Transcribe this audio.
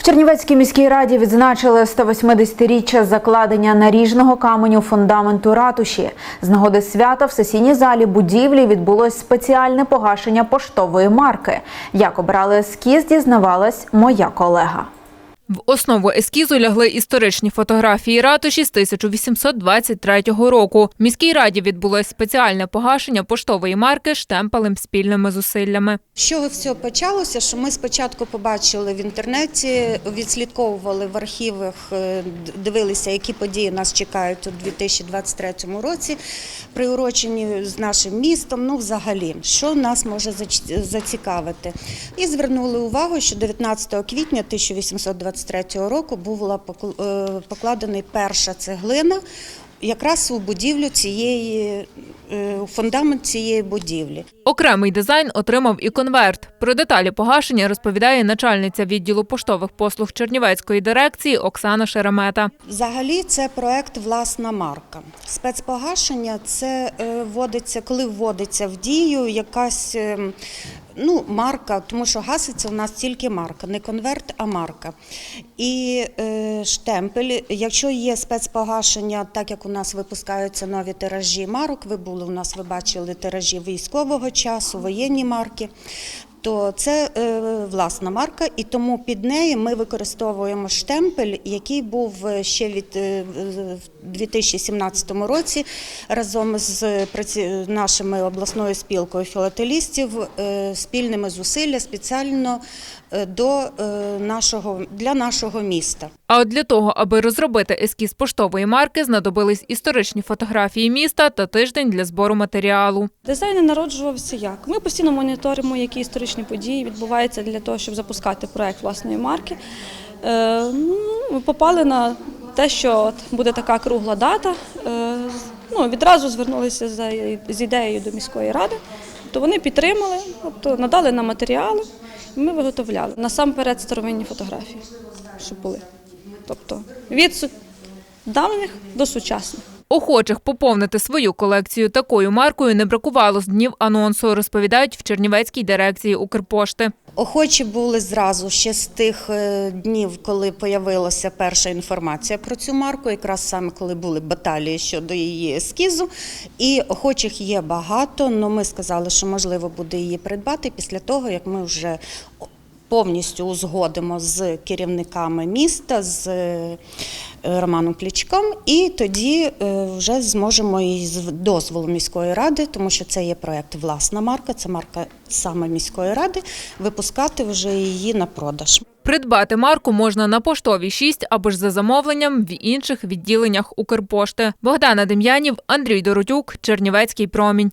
В Чернівецькій міській раді відзначили 180-річчя закладення наріжного каменю фундаменту ратуші. З нагоди свята в сесійній залі будівлі відбулось спеціальне погашення поштової марки. Як обрали ескіз, дізнавалась моя колега. В основу ескізу лягли історичні фотографії ратуші з 1823 року. В міській раді відбулось спеціальне погашення поштової марки штемпелем спільними зусиллями. Чого все почалося? Що ми спочатку побачили в інтернеті, відслідковували в архівах, е, дивилися, які події нас чекають у 2023 році, приурочені з нашим містом. Ну, взагалі, що нас може зацікавити. І звернули увагу, що 19 квітня 1823 року була е, покладена перша цеглина. Якраз у будівлю цієї, е, у фундамент цієї будівлі. Окремий дизайн отримав і конверт. Про деталі погашення розповідає начальниця відділу поштових послуг Чернівецької дирекції Оксана Шеремета. Взагалі, це проект власна марка. Спецпогашення це е, вводиться, коли вводиться в дію якась е, ну, марка, тому що гаситься у нас тільки марка, не конверт, а марка. І е, штемпель, якщо є спецпогашення, так як у нас випускаються нові тиражі марок, ви були у нас, ви бачили тиражі військового часу, воєнні марки. То це е, власна марка, і тому під неї ми використовуємо штемпель, який був е, ще від е, в 2017 році разом з праці- нашими обласною спілкою філателістів е, спільними зусилля спеціально до е, нашого для нашого міста. А от для того, аби розробити ескіз поштової марки, знадобились історичні фотографії міста та тиждень для збору матеріалу. Дизайн народжувався як? Ми постійно моніторимо, які історичні події відбуваються для того, щоб запускати проект власної марки. Е, ну, Ми попали на те, що буде така кругла дата. Е, Ну, відразу звернулися з ідеєю до міської ради, то вони підтримали, тобто надали нам матеріали, і ми виготовляли. Насамперед старовинні фотографії, щоб були. Тобто від давніх до сучасних. Охочих поповнити свою колекцію такою маркою не бракувало з днів анонсу, розповідають в Чернівецькій дирекції Укрпошти. Охочі були зразу ще з тих е, днів, коли появилася перша інформація про цю марку, якраз саме коли були баталії щодо її ескізу. І охочих є багато, але ми сказали, що можливо буде її придбати після того, як ми вже повністю узгодимо з керівниками міста, з е, Романом Клічком, і тоді е, вже зможемо і з дозволу міської ради, тому що це є проект власна марка, це марка саме міської ради, випускати вже її на продаж. Придбати марку можна на поштовій 6 або ж за замовленням в інших відділеннях Укрпошти. Богдана Дем'янів, Андрій Доротюк, Чернівецький промінь.